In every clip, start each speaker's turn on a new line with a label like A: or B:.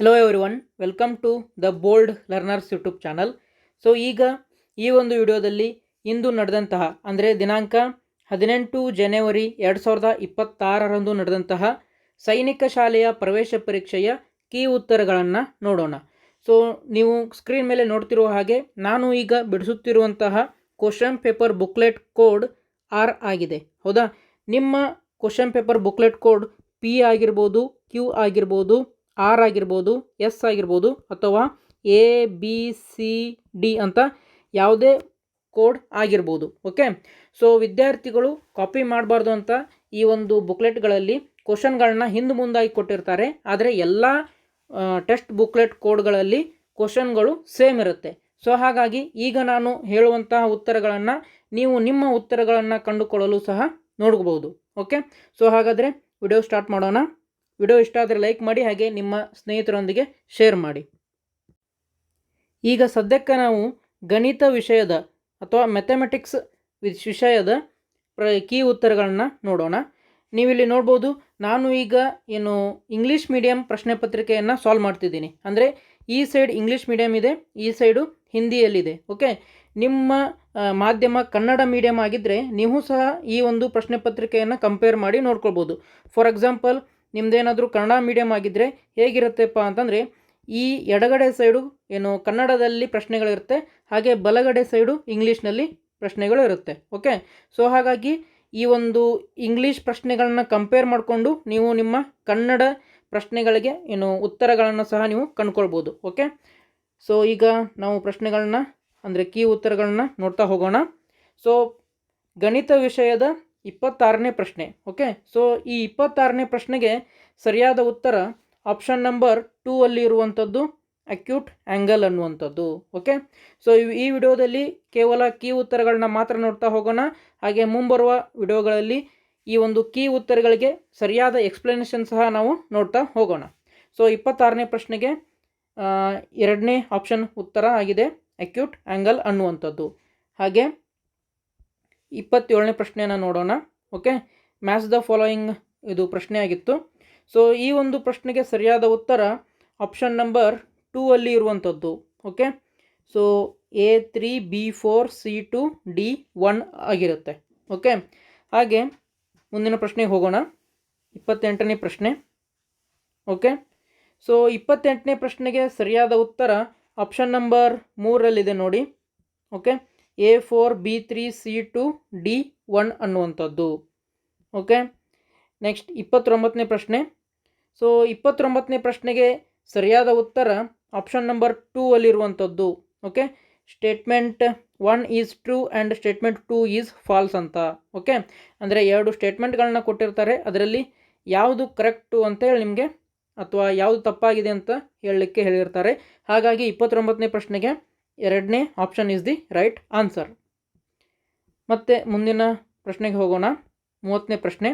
A: Hello everyone welcome to the bold learners YouTube channel so ಈಗ ಈ ಒಂದು ವಿಡಿಯೋದಲ್ಲಿ ಇಂದು ನಡೆದಂತಹ, ಅಂದರೆ ದಿನಾಂಕ ಹದಿನೆಂಟು ಜನವರಿ ಎರಡು ಸಾವಿರದ ಇಪ್ಪತ್ತಾರರಂದು ನಡೆದಂತಹ ಸೈನಿಕ ಶಾಲೆಯ ಪ್ರವೇಶ ಪರೀಕ್ಷೆಯ ಕೀ ಉತ್ತರಗಳನ್ನು ನೋಡೋಣ. ಸೊ ನೀವು ಸ್ಕ್ರೀನ್ ಮೇಲೆ ನೋಡ್ತಿರುವ ಹಾಗೆ ನಾನು ಈಗ ಬಿಡಿಸುತ್ತಿರುವಂತಹ question paper booklet code R ಆಗಿದೆ. ಹೌದಾ? ನಿಮ್ಮ question paper booklet code P ಆಗಿರ್ಬೋದು ಕ್ಯೂ ಆಗಿರ್ಬೋದು ಆರ್ ಆಗಿರ್ಬೋದು, ಎಸ್ ಆಗಿರ್ಬೋದು ಅಥವಾ ಎ, ಬಿ, ಸಿ, ಡಿ ಅಂತ ಯಾವುದೇ ಕೋಡ್ ಆಗಿರ್ಬೋದು, ಓಕೆ? ಸೊ, ವಿದ್ಯಾರ್ಥಿಗಳು ಕಾಪಿ ಮಾಡಬಾರ್ದು ಅಂತ ಈ ಒಂದು ಬುಕ್ಲೆಟ್ಗಳಲ್ಲಿ ಕ್ವಶನ್ಗಳನ್ನ ಹಿಂದೆ ಮುಂದಾಗಿ ಕೊಟ್ಟಿರ್ತಾರೆ. ಆದರೆ ಎಲ್ಲ ಟೆಸ್ಟ್ ಬುಕ್ಲೆಟ್ ಕೋಡ್ಗಳಲ್ಲಿ ಕ್ವಶನ್ಗಳು ಸೇಮ್ ಇರುತ್ತೆ. ಸೊ, ಹಾಗಾಗಿ ಈಗ ನಾನು ಹೇಳುವಂತಹ ಉತ್ತರಗಳನ್ನು ನೀವು ನಿಮ್ಮ ಉತ್ತರಗಳನ್ನು ಕಂಡುಕೊಳ್ಳಲು ಸಹ ನೋಡ್ಬೋದು, ಓಕೆ? ಸೊ, ಹಾಗಾದರೆ ವಿಡಿಯೋ ಸ್ಟಾರ್ಟ್ ಮಾಡೋಣ. ವಿಡಿಯೋ ಇಷ್ಟ ಆದರೆ ಲೈಕ್ ಮಾಡಿ ಹಾಗೆ ನಿಮ್ಮ ಸ್ನೇಹಿತರೊಂದಿಗೆ ಶೇರ್ ಮಾಡಿ. ಈಗ ಸದ್ಯಕ್ಕೆ ನಾವು ಗಣಿತ ವಿಷಯದ ಅಥವಾ ಮ್ಯಾಥಮೆಟಿಕ್ಸ್ ವಿಷಯದ ಪ್ರ ಕೀ ಉತ್ತರಗಳನ್ನು ನೋಡೋಣ. ನೀವಿಲ್ಲಿ ನೋಡ್ಬೋದು, ನಾನು ಈಗ ಏನು ಇಂಗ್ಲೀಷ್ ಮೀಡಿಯಂ ಪ್ರಶ್ನೆ ಪತ್ರಿಕೆಯನ್ನು ಸಾಲ್ವ್ ಮಾಡ್ತಿದ್ದೀನಿ. ಅಂದರೆ ಈ ಸೈಡ್ ಇಂಗ್ಲೀಷ್ ಮೀಡಿಯಂ ಇದೆ, ಈ ಸೈಡು ಹಿಂದಿಯಲ್ಲಿದೆ ಓಕೆ ನಿಮ್ಮ ಮಾಧ್ಯಮ ಕನ್ನಡ ಮೀಡಿಯಂ ಆಗಿದ್ದರೆ ನೀವು ಸಹ ಈ ಒಂದು ಪ್ರಶ್ನೆ ಪತ್ರಿಕೆಯನ್ನು ಕಂಪೇರ್ ಮಾಡಿ ನೋಡ್ಕೊಳ್ಬೋದು. ಫಾರ್ ಎಕ್ಸಾಂಪಲ್ ನಿಮ್ಮದೇನಾದರೂ ಕನ್ನಡ ಮೀಡಿಯಂ ಆಗಿದ್ದರೆ ಹೇಗಿರುತ್ತೆಪ್ಪ ಅಂತಂದರೆ, ಈ ಎಡಗಡೆ ಸೈಡು ಏನು ಕನ್ನಡದಲ್ಲಿ ಪ್ರಶ್ನೆಗಳಿರುತ್ತೆ, ಹಾಗೆ ಬಲಗಡೆ ಸೈಡು ಇಂಗ್ಲೀಷ್ನಲ್ಲಿ ಪ್ರಶ್ನೆಗಳು ಇರುತ್ತೆ ಓಕೆ ಸೊ ಹಾಗಾಗಿ ಈ ಒಂದು ಇಂಗ್ಲೀಷ್ ಪ್ರಶ್ನೆಗಳನ್ನ ಕಂಪೇರ್ ಮಾಡಿಕೊಂಡು ನೀವು ನಿಮ್ಮ ಕನ್ನಡ ಪ್ರಶ್ನೆಗಳಿಗೆ ಏನು ಉತ್ತರಗಳನ್ನು ಸಹ ನೀವು ಕಂಡ್ಕೊಳ್ಬೋದು ಓಕೆ ಸೊ ಈಗ ನಾವು ಪ್ರಶ್ನೆಗಳನ್ನ, ಅಂದರೆ ಕೀ ಉತ್ತರಗಳನ್ನ ನೋಡ್ತಾ ಹೋಗೋಣ. ಸೊ ಗಣಿತ ವಿಷಯದ ಇಪ್ಪತ್ತಾರನೇ ಪ್ರಶ್ನೆ ಓಕೆ ಸೊ ಈ ಇಪ್ಪತ್ತಾರನೇ ಪ್ರಶ್ನೆಗೆ ಸರಿಯಾದ ಉತ್ತರ ಆಪ್ಷನ್ ನಂಬರ್ ಟೂ ಅಲ್ಲಿ ಇರುವಂಥದ್ದು ಅಕ್ಯೂಟ್ ಆ್ಯಂಗಲ್ ಅನ್ನುವಂಥದ್ದು ಓಕೆ ಸೊ ಈ ವಿಡಿಯೋದಲ್ಲಿ ಕೇವಲ ಕೀ ಉತ್ತರಗಳನ್ನ ಮಾತ್ರ ನೋಡ್ತಾ ಹೋಗೋಣ. ಹಾಗೆ ಮುಂಬರುವ ವಿಡಿಯೋಗಳಲ್ಲಿ ಈ ಒಂದು ಕೀ ಉತ್ತರಗಳಿಗೆ ಸರಿಯಾದ ಎಕ್ಸ್ಪ್ಲನೇಷನ್ ಸಹ ನಾವು ನೋಡ್ತಾ ಹೋಗೋಣ. ಸೊ ಇಪ್ಪತ್ತಾರನೇ ಪ್ರಶ್ನೆಗೆ ಎರಡನೇ ಆಪ್ಷನ್ ಉತ್ತರ ಆಗಿದೆ ಅಕ್ಯೂಟ್ ಆ್ಯಂಗಲ್ ಅನ್ನುವಂಥದ್ದು. ಹಾಗೆ ಇಪ್ಪತ್ತೇಳನೇ ಪ್ರಶ್ನೆಯನ್ನು ನೋಡೋಣ, ಓಕೆ? ಮ್ಯಾಚ್ ದ ಫಾಲೋಯಿಂಗ್ ಇದು ಪ್ರಶ್ನೆ ಆಗಿತ್ತು. ಸೊ ಈ ಒಂದು ಪ್ರಶ್ನೆಗೆ ಸರಿಯಾದ ಉತ್ತರ ಆಪ್ಷನ್ ನಂಬರ್ ಟೂ ಅಲ್ಲಿ ಇರುವಂಥದ್ದು okay? So A three B four C two D one ಆಗಿರುತ್ತೆ, ಓಕೆ? ಹಾಗೆ ಮುಂದಿನ ಪ್ರಶ್ನೆಗೆ ಹೋಗೋಣ. ಇಪ್ಪತ್ತೆಂಟನೇ ಪ್ರಶ್ನೆ, ಓಕೆ? ಸೊ ಇಪ್ಪತ್ತೆಂಟನೇ ಪ್ರಶ್ನೆಗೆ ಸರಿಯಾದ ಉತ್ತರ ಆಪ್ಷನ್ ನಂಬರ್ ಮೂರಲ್ಲಿದೆ ನೋಡಿ, okay? A four B three C two D one ಅನ್ನುವಂಥದ್ದು. ಓಕೆ ನೆಕ್ಸ್ಟ್ ಇಪ್ಪತ್ತೊಂಬತ್ತನೇ ಪ್ರಶ್ನೆ. ಸೊ ಇಪ್ಪತ್ತೊಂಬತ್ತನೇ ಪ್ರಶ್ನೆಗೆ ಸರಿಯಾದ ಉತ್ತರ option number two ಅಲ್ಲಿರುವಂಥದ್ದು. Okay statement one is true and statement two is false ಅಂತ. ಓಕೆ ಅಂದರೆ ಎರಡು ಸ್ಟೇಟ್ಮೆಂಟ್ಗಳನ್ನ ಕೊಟ್ಟಿರ್ತಾರೆ. ಅದರಲ್ಲಿ ಯಾವುದು ಕರೆಕ್ಟು ಅಂತೇಳಿ ನಿಮಗೆ, ಅಥವಾ ಯಾವುದು ತಪ್ಪಾಗಿದೆ ಅಂತ ಹೇಳಲಿಕ್ಕೆ ಹೇಳಿರ್ತಾರೆ. ಹಾಗಾಗಿ ಇಪ್ಪತ್ತೊಂಬತ್ತನೇ ಪ್ರಶ್ನೆಗೆ ಎರಡನೇ option is the right answer ಮತ್ತು ಮುಂದಿನ ಪ್ರಶ್ನೆಗೆ ಹೋಗೋಣ. ಮೂವತ್ತನೇ ಪ್ರಶ್ನೆ.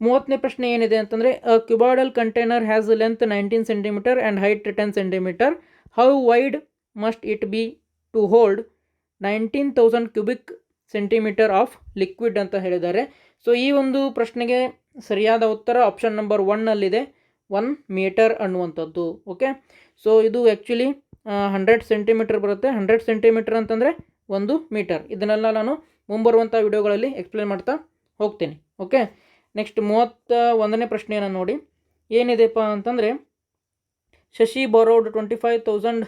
A: ಮೂವತ್ತನೇ ಪ್ರಶ್ನೆ ಏನಿದೆ ಅಂತಂದರೆ a cuboidal container has length nineteen centimeter and height ten centimeter how wide must it be to hold nineteen thousand cubic centimeter of liquid ಅಂತ ಹೇಳಿದ್ದಾರೆ. ಸೊ ಈ ಒಂದು ಪ್ರಶ್ನೆಗೆ ಸರಿಯಾದ ಉತ್ತರ ಆಪ್ಷನ್ ನಂಬರ್ ಒನ್ನಲ್ಲಿದೆ ಒನ್ ಮೀಟರ್ ಅನ್ನುವಂಥದ್ದು. ಓಕೆ ಸೊ ಇದು ಆ್ಯಕ್ಚುಲಿ ಹಂಡ್ರೆಡ್ ಸೆಂಟಿಮೀಟರ್ ಬರುತ್ತೆ. ಹಂಡ್ರೆಡ್ ಸೆಂಟಿಮೀಟರ್ ಅಂತಂದರೆ ಒಂದು ಮೀಟರ್ ಇದನ್ನೆಲ್ಲ ನಾನು ಮುಂಬರುವಂಥ ವಿಡಿಯೋಗಳಲ್ಲಿ ಎಕ್ಸ್ಪ್ಲೇನ್ ಮಾಡ್ತಾ ಹೋಗ್ತೀನಿ. ಓಕೆ ನೆಕ್ಸ್ಟ್ ಮೂವತ್ತ ಒಂದನೇ ಪ್ರಶ್ನೆಯನ್ನು ನೋಡಿ. ಏನಿದೆಪ್ಪ ಅಂತಂದರೆ, Shashi borrowed twenty five thousand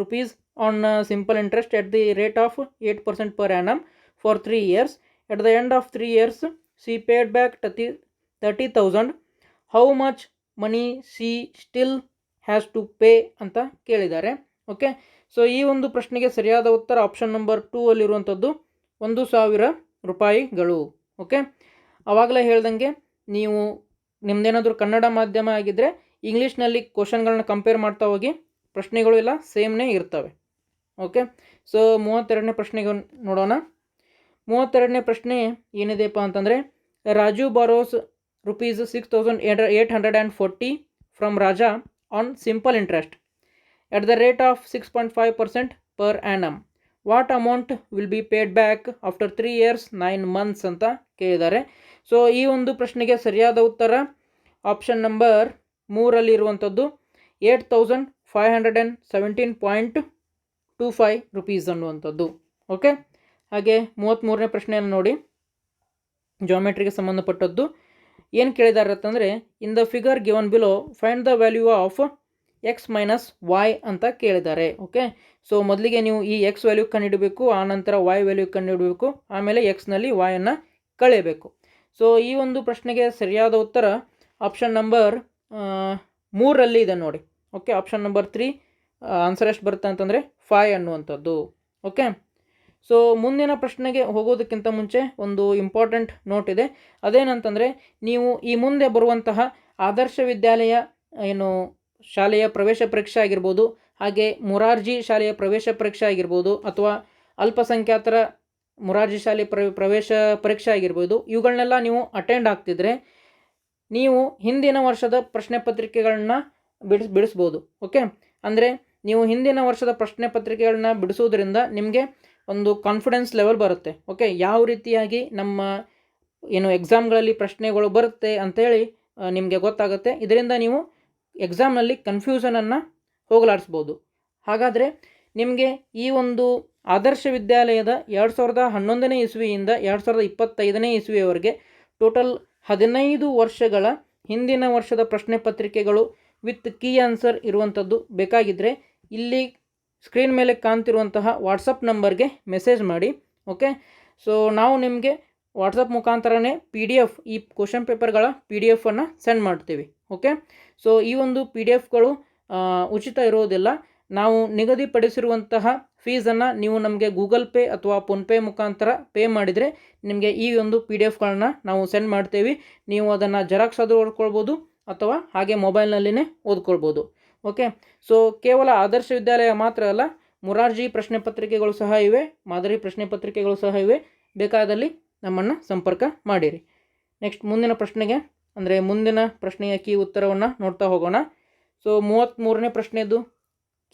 A: rupees on simple interest at the rate of eight percent per annum for three years at the end of three years she paid back thirty thirty thousand how much money she still has to pay ಅಂತ ಕೇಳಿದ್ದಾರೆ. Okay? So ಈ ಒಂದು ಪ್ರಶ್ನೆಗೆ ಸರಿಯಾದ ಉತ್ತರ option number two ಅಲ್ಲಿರುವಂಥದ್ದು ಒಂದು ಸಾವಿರ ರೂಪಾಯಿಗಳು, ಓಕೆ? ಆವಾಗಲೇ ಹೇಳ್ದಂಗೆ ನೀವು ನಿಮ್ಮದೇನಾದರೂ ಕನ್ನಡ ಮಾಧ್ಯಮ ಆಗಿದ್ದರೆ ಇಂಗ್ಲೀಷ್ನಲ್ಲಿ ಕ್ವಶನ್ಗಳನ್ನ ಕಂಪೇರ್ ಮಾಡ್ತಾ ಹೋಗಿ, ಪ್ರಶ್ನೆಗಳು ಎಲ್ಲ ಸೇಮ್ನೇ ಇರ್ತವೆ, ಓಕೆ? ಸೊ ಮೂವತ್ತೆರಡನೇ ಪ್ರಶ್ನೆಗೆ ನೋಡೋಣ. ಮೂವತ್ತೆರಡನೇ ಪ್ರಶ್ನೆ ಏನಿದೆಪ್ಪ ಅಂತಂದರೆ, Raju borrows rupees six thousand eight hundred and forty from Raja on simple interest of six point five percent per annum what amount will be paid back after three years nine months ಅಂತ ಕೇಳಿದ್ದಾರೆ. So ಈ ಒಂದು ಪ್ರಶ್ನೆಗೆ ಸರಿಯಾದ ಉತ್ತರ option number ಮೂರಲ್ಲಿ ಇರುವಂಥದ್ದು eight thousand five hundred and seventeen point two five rupees ಅನ್ನುವಂಥದ್ದು. ಓಕೆ ಹಾಗೆ ಮೂವತ್ತ್ಮೂರನೇ ಪ್ರಶ್ನೆಯನ್ನು ನೋಡಿ. ಜಾಮೆಟ್ರಿಗೆ ಸಂಬಂಧಪಟ್ಟದ್ದು. ಏನು ಕೇಳಿದ್ದಾರೆ ಅಂತಂದರೆ in the figure given below find the value of X minus Y ಅಂತ ಕೇಳಿದ್ದಾರೆ ಓಕೆ ಸೊ ಮೊದಲಿಗೆ ನೀವು ಈ ಎಕ್ಸ್ ವ್ಯಾಲ್ಯೂ ಕಂಡುಹಿಡಬೇಕು ಆನಂತರ ವೈ ವ್ಯಾಲ್ಯೂ ಕಂಡುಹಿಡಬೇಕು, ಆಮೇಲೆ ಎಕ್ಸ್ನಲ್ಲಿ ವಾಯನ್ನು ಕಳೆಯಬೇಕು. ಸೊ ಈ ಒಂದು ಪ್ರಶ್ನೆಗೆ ಸರಿಯಾದ ಉತ್ತರ ಆಪ್ಷನ್ ನಂಬರ್ ಮೂರರಲ್ಲಿ ಇದೆ ನೋಡಿ okay option number three answer ಎಷ್ಟು ಬರುತ್ತೆ ಅಂತಂದರೆ ಫೈ ಅನ್ನುವಂಥದ್ದು ಓಕೆ ಸೊ ಮುಂದಿನ ಪ್ರಶ್ನೆಗೆ ಹೋಗೋದಕ್ಕಿಂತ ಮುಂಚೆ ಒಂದು ಇಂಪಾರ್ಟೆಂಟ್ ನೋಟ್ ಇದೆ. ಅದೇನಂತಂದರೆ, ನೀವು ಈ ಮುಂದೆ ಬರುವಂತಹ ಆದರ್ಶ ವಿದ್ಯಾಲಯ ಏನು ಶಾಲೆಯ ಪ್ರವೇಶ ಪರೀಕ್ಷೆ ಆಗಿರ್ಬೋದು, ಹಾಗೆ ಮುರಾರ್ಜಿ ಶಾಲೆಯ ಪ್ರವೇಶ ಪರೀಕ್ಷೆ ಆಗಿರ್ಬೋದು ಅಥವಾ ಅಲ್ಪಸಂಖ್ಯಾತರ ಮುರಾರ್ಜಿ ಶಾಲೆ ಪ್ರ ಪ್ರವೇಶ ಪರೀಕ್ಷೆ ಆಗಿರ್ಬೋದು ಇವುಗಳನ್ನೆಲ್ಲ ನೀವು ಅಟೆಂಡ್ ಆಗ್ತಿದ್ರೆ ನೀವು ಹಿಂದಿನ ವರ್ಷದ ಪ್ರಶ್ನೆ ಪತ್ರಿಕೆಗಳನ್ನ ಬಿಡಿಸ್, ಬಿಡಿಸ್ಬೋದು, ಓಕೆ? ಅಂದರೆ ನೀವು ಹಿಂದಿನ ವರ್ಷದ ಪ್ರಶ್ನೆ ಪತ್ರಿಕೆಗಳನ್ನ ಬಿಡಿಸೋದ್ರಿಂದ ನಿಮಗೆ ಒಂದು ಕಾನ್ಫಿಡೆನ್ಸ್ ಲೆವೆಲ್ ಬರುತ್ತೆ, ಓಕೆ? ಯಾವ ರೀತಿಯಾಗಿ ನಮ್ಮ ಏನು ಎಕ್ಸಾಮ್ಗಳಲ್ಲಿ ಪ್ರಶ್ನೆಗಳು ಬರುತ್ತೆ ಅಂತೇಳಿ ನಿಮಗೆ ಗೊತ್ತಾಗುತ್ತೆ. ಇದರಿಂದ ನೀವು ಎಕ್ಸಾಮ್ನಲ್ಲಿ ಕನ್ಫ್ಯೂಷನನ್ನು ಹೋಗಲಾಡಿಸ್ಬೋದು. ಹಾಗಾದರೆ ನಿಮಗೆ ಈ ಒಂದು ಆದರ್ಶ ವಿದ್ಯಾಲಯದ ಎರಡು ಸಾವಿರದ ಹನ್ನೊಂದನೇ ಇಸ್ವಿಯಿಂದ ಎರಡು ಸಾವಿರದ ಇಪ್ಪತ್ತೈದನೇ ಇಸ್ವಿಯವರೆಗೆ ಟೋಟಲ್ ಹದಿನೈದು ವರ್ಷಗಳ ಹಿಂದಿನ ವರ್ಷದ ಪ್ರಶ್ನೆ ಪತ್ರಿಕೆಗಳು ವಿತ್ ಕೀ ಆನ್ಸರ್ ಇರುವಂಥದ್ದು ಬೇಕಾಗಿದ್ದರೆ ಇಲ್ಲಿ ಸ್ಕ್ರೀನ್ ಮೇಲೆ ಕಾಣ್ತಿರುವಂತಹ ವಾಟ್ಸಪ್ ನಂಬರ್ಗೆ ಮೆಸೇಜ್ ಮಾಡಿ ಓಕೆ ಸೊ ನಾವು ನಿಮಗೆ ವಾಟ್ಸಪ್ ಮುಖಾಂತರನೇ ಪಿ ಡಿ ಎಫ್ ಈ ಕ್ವಶನ್ ಪೇಪರ್ಗಳ ಪಿ ಡಿ ಎಫನ್ನು ಸೆಂಡ್ ಮಾಡ್ತೀವಿ ಓಕೆ ಸೊ ಈ ಒಂದು ಪಿ ಡಿ ಎಫ್ಗಳು ಉಚಿತ ಇರೋದಿಲ್ಲ. ನಾವು ನಿಗದಿಪಡಿಸಿರುವಂತಹ ಫೀಸನ್ನು ನೀವು ನಮಗೆ ಗೂಗಲ್ ಪೇ ಅಥವಾ ಫೋನ್ಪೇ ಮುಖಾಂತರ ಪೇ ಮಾಡಿದರೆ ನಿಮಗೆ ಈ ಒಂದು ಪಿ ಡಿ ಎಫ್ಗಳನ್ನ ನಾವು ಸೆಂಡ್ ಮಾಡ್ತೇವೆ. ನೀವು ಅದನ್ನು ಜೆರಾಕ್ಸ್ ಆದರೂ ಓದ್ಕೊಳ್ಬೋದು ಅಥವಾ ಹಾಗೆ ಮೊಬೈಲ್ನಲ್ಲಿನೇ ಓದ್ಕೊಳ್ಬೋದು. ಓಕೆ ಸೊ ಕೇವಲ ಆದರ್ಶ ವಿದ್ಯಾಲಯ ಮಾತ್ರ ಅಲ್ಲ, ಮುರಾರ್ಜಿ ಪ್ರಶ್ನೆ ಪತ್ರಿಕೆಗಳು ಸಹ ಇವೆ, ಮಾದರಿ ಪ್ರಶ್ನೆ ಪತ್ರಿಕೆಗಳು ಸಹ ಇವೆ. ಬೇಕಾದಲ್ಲಿ ನಮ್ಮನ್ನು ಸಂಪರ್ಕ ಮಾಡಿರಿ. ನೆಕ್ಸ್ಟ್ ಮುಂದಿನ ಪ್ರಶ್ನೆಗೆ ಅಂದರೆ ಮುಂದಿನ ಪ್ರಶ್ನೆಯ ಕೀ ಉತ್ತರವನ್ನು ನೋಡ್ತಾ ಹೋಗೋಣ. ಸೊ ಮೂವತ್ತ್ಮೂರನೇ ಪ್ರಶ್ನೆದು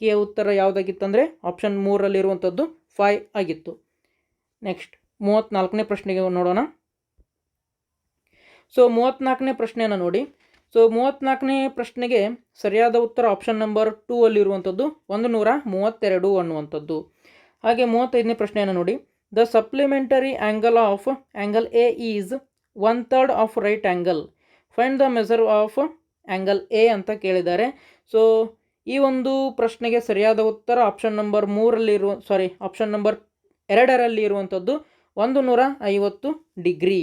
A: ಕೀಯ ಉತ್ತರ ಯಾವುದಾಗಿತ್ತಂದರೆ ಆಪ್ಷನ್ ಮೂರಲ್ಲಿರುವಂಥದ್ದು ಫೈ ಆಗಿತ್ತು. ನೆಕ್ಸ್ಟ್ ಮೂವತ್ತ್ನಾಲ್ಕನೇ ಪ್ರಶ್ನೆಗೆ ನೋಡೋಣ. ಸೊ ಮೂವತ್ತ್ನಾಲ್ಕನೇ ಪ್ರಶ್ನೆಯನ್ನು ನೋಡಿ. ಸೊ ಮೂವತ್ತ್ನಾಲ್ಕನೇ ಪ್ರಶ್ನೆಗೆ ಸರಿಯಾದ ಉತ್ತರ ಆಪ್ಷನ್ ನಂಬರ್ ಟೂ ಅಲ್ಲಿರುವಂಥದ್ದು ಒಂದು ನೂರ ಮೂವತ್ತೆರಡು ಅನ್ನುವಂಥದ್ದು. ಹಾಗೆ ಮೂವತ್ತೈದನೇ ಪ್ರಶ್ನೆಯನ್ನು ನೋಡಿ. The supplementary angle of angle A is one third of right angle find the measure of angle A ಅಂತ ಕೇಳಿದ್ದಾರೆ. ಸೊ ಈ ಒಂದು ಪ್ರಶ್ನೆಗೆ ಸರಿಯಾದ ಉತ್ತರ ಆಪ್ಷನ್ ನಂಬರ್ ಮೂರಲ್ಲಿರುವ ಸಾರಿ ಆಪ್ಷನ್ ನಂಬರ್ ಎರಡರಲ್ಲಿ ಇರುವಂಥದ್ದು ಒಂದು ನೂರ ಐವತ್ತು ಡಿಗ್ರಿ.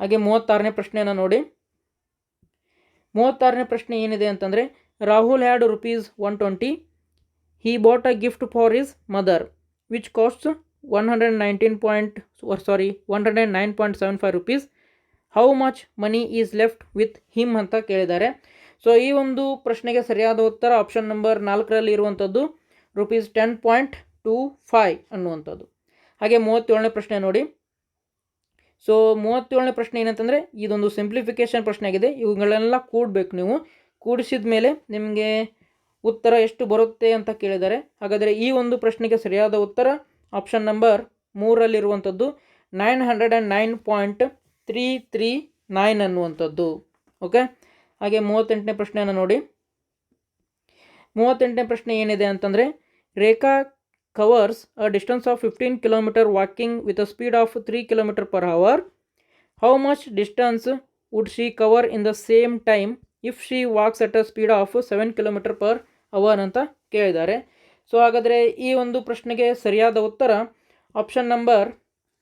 A: ಹಾಗೆ ಮೂವತ್ತಾರನೇ ಪ್ರಶ್ನೆಯನ್ನು ನೋಡಿ. ಮೂವತ್ತಾರನೇ ಪ್ರಶ್ನೆ ಏನಿದೆ ಅಂತಂದರೆ Rahul had rupees one twenty he bought a gift for his mother which costs one hundred nineteen point sorry one hundred nine point seven five rupees how much money is left with him ಅಂತ ಕೇಳಿದ್ದಾರೆ. So ಈ ಒಂದು ಪ್ರಶ್ನೆಗೆ ಸರಿಯಾದ ಉತ್ತರ option number ನಾಲ್ಕರಲ್ಲಿ ಇರುವಂಥದ್ದು rupees ten point two five ಅನ್ನುವಂಥದ್ದು. ಹಾಗೆ ಮೂವತ್ತೇಳನೇ ಪ್ರಶ್ನೆ ನೋಡಿ. ಸೊ ಮೂವತ್ತೇಳನೇ ಪ್ರಶ್ನೆ ಏನಂತಂದರೆ ಇದೊಂದು ಸಿಂಪ್ಲಿಫಿಕೇಶನ್ ಪ್ರಶ್ನೆ ಆಗಿದೆ ಇವುಗಳನ್ನೆಲ್ಲ ಕೂಡಬೇಕು ನೀವು. ಕೂಡಿಸಿದ ಮೇಲೆ ನಿಮಗೆ ಉತ್ತರ ಎಷ್ಟು ಬರುತ್ತೆ ಅಂತ ಕೇಳಿದ್ದಾರೆ. ಹಾಗಾದರೆ ಈ ಒಂದು ಪ್ರಶ್ನೆಗೆ ಸರಿಯಾದ ಉತ್ತರ option number ಮೂರಲ್ಲಿರುವಂಥದ್ದು nine hundred and nine point three three nine ಅನ್ನುವಂಥದ್ದು. ಓಕೆ ಹಾಗೆ ಮೂವತ್ತೆಂಟನೇ ಪ್ರಶ್ನೆಯನ್ನು ನೋಡಿ. ಮೂವತ್ತೆಂಟನೇ ಪ್ರಶ್ನೆ ಏನಿದೆ ಅಂತಂದರೆ, Rekha covers a distance of fifteen kilometer walking with a speed of three kilometer per hour how much distance would she cover in the same time if she walks at a speed of seven kilometer per hour ಅಂತ ಕೇಳಿದ್ದಾರೆ. So ಹಾಗಾದರೆ ಈ ಒಂದು ಪ್ರಶ್ನೆಗೆ ಸರಿಯಾದ ಉತ್ತರ option number